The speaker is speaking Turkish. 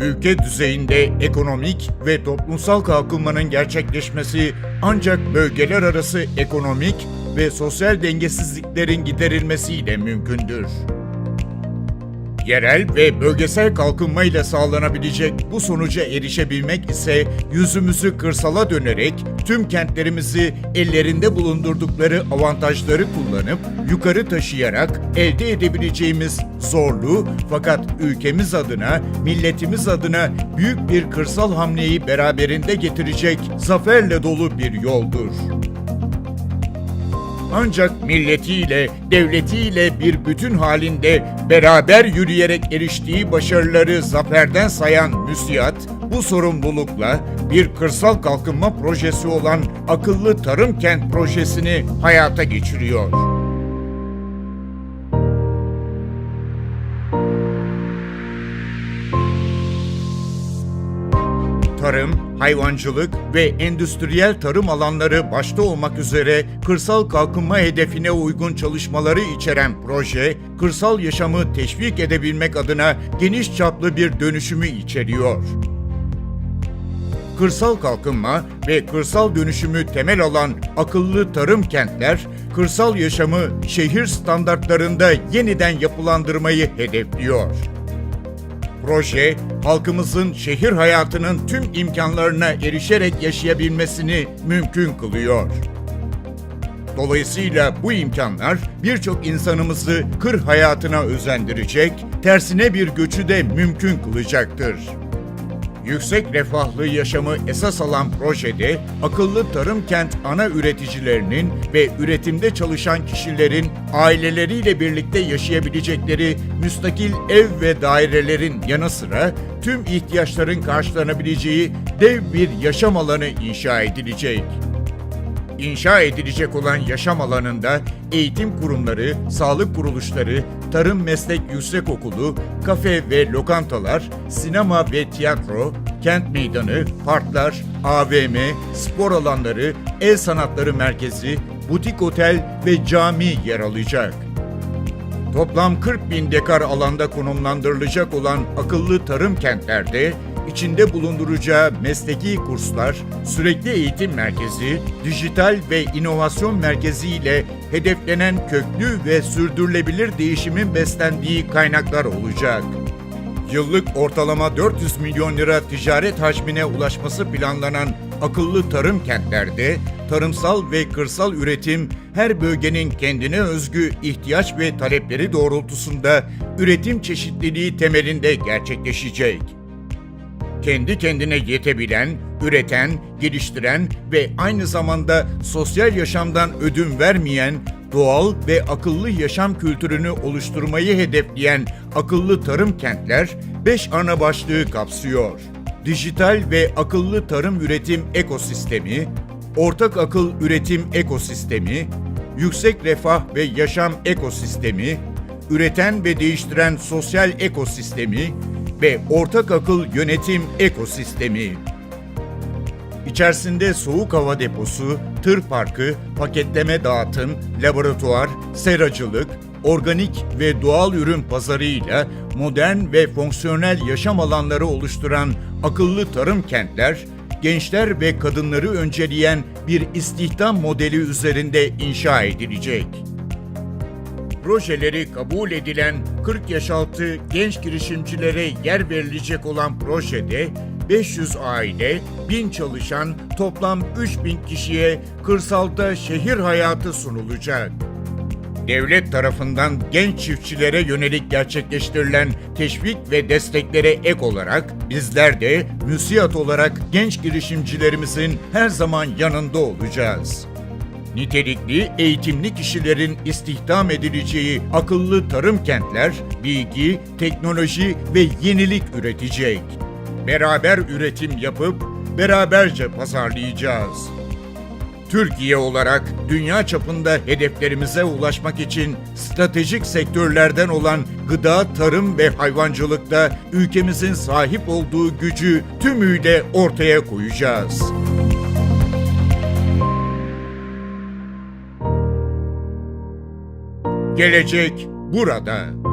Ülke düzeyinde ekonomik ve toplumsal kalkınmanın gerçekleşmesi ancak bölgeler arası ekonomik ve sosyal dengesizliklerin giderilmesiyle mümkündür. Yerel ve bölgesel kalkınmayla sağlanabilecek bu sonuca erişebilmek ise yüzümüzü kırsala dönerek tüm kentlerimizi ellerinde bulundurdukları avantajları kullanıp yukarı taşıyarak elde edebileceğimiz zorlu fakat ülkemiz adına, milletimiz adına büyük bir kırsal hamleyi beraberinde getirecek zaferle dolu bir yoldur. Ancak milletiyle, devletiyle bir bütün halinde beraber yürüyerek eriştiği başarıları zaferden sayan müsiyat, bu sorumlulukla bir kırsal kalkınma projesi olan akıllı tarım kent projesini hayata geçiriyor. tarım, hayvancılık ve endüstriyel tarım alanları başta olmak üzere kırsal kalkınma hedefine uygun çalışmaları içeren proje, kırsal yaşamı teşvik edebilmek adına geniş çaplı bir dönüşümü içeriyor. Kırsal kalkınma ve kırsal dönüşümü temel alan akıllı tarım kentler, kırsal yaşamı şehir standartlarında yeniden yapılandırmayı hedefliyor. Proje, halkımızın şehir hayatının tüm imkanlarına erişerek yaşayabilmesini mümkün kılıyor. Dolayısıyla bu imkanlar birçok insanımızı kır hayatına özendirecek, tersine bir göçü de mümkün kılacaktır. Yüksek refahlı yaşamı esas alan projede akıllı tarım kent ana üreticilerinin ve üretimde çalışan kişilerin aileleriyle birlikte yaşayabilecekleri müstakil ev ve dairelerin yanı sıra tüm ihtiyaçların karşılanabileceği dev bir yaşam alanı inşa edilecek. İnşa edilecek olan yaşam alanında eğitim kurumları, sağlık kuruluşları, tarım meslek yüksekokulu, kafe ve lokantalar, sinema ve tiyatro, kent meydanı, parklar, AVM, spor alanları, el sanatları merkezi, butik otel ve cami yer alacak. Toplam 40 bin dekar alanda konumlandırılacak olan akıllı tarım kentlerde içinde bulunduracağı mesleki kurslar, sürekli eğitim merkezi, dijital ve inovasyon merkezi ile hedeflenen köklü ve sürdürülebilir değişimin beslendiği kaynaklar olacak. Yıllık ortalama 400 milyon lira ticaret hacmine ulaşması planlanan akıllı tarım kentlerde tarımsal ve kırsal üretim her bölgenin kendine özgü ihtiyaç ve talepleri doğrultusunda üretim çeşitliliği temelinde gerçekleşecek kendi kendine yetebilen, üreten, geliştiren ve aynı zamanda sosyal yaşamdan ödün vermeyen, doğal ve akıllı yaşam kültürünü oluşturmayı hedefleyen akıllı tarım kentler 5 ana başlığı kapsıyor. Dijital ve akıllı tarım üretim ekosistemi, ortak akıl üretim ekosistemi, yüksek refah ve yaşam ekosistemi, üreten ve değiştiren sosyal ekosistemi, ve ortak akıl yönetim ekosistemi. İçerisinde soğuk hava deposu, tır parkı, paketleme dağıtım, laboratuvar, seracılık, organik ve doğal ürün pazarıyla modern ve fonksiyonel yaşam alanları oluşturan akıllı tarım kentler, gençler ve kadınları önceleyen bir istihdam modeli üzerinde inşa edilecek projeleri kabul edilen 40 yaş altı genç girişimcilere yer verilecek olan projede 500 aile, 1000 çalışan, toplam 3000 kişiye kırsalda şehir hayatı sunulacak. Devlet tarafından genç çiftçilere yönelik gerçekleştirilen teşvik ve desteklere ek olarak bizler de müsiyat olarak genç girişimcilerimizin her zaman yanında olacağız nitelikli, eğitimli kişilerin istihdam edileceği akıllı tarım kentler, bilgi, teknoloji ve yenilik üretecek. Beraber üretim yapıp beraberce pazarlayacağız. Türkiye olarak dünya çapında hedeflerimize ulaşmak için stratejik sektörlerden olan gıda, tarım ve hayvancılıkta ülkemizin sahip olduğu gücü tümüyle ortaya koyacağız. Gelecek burada.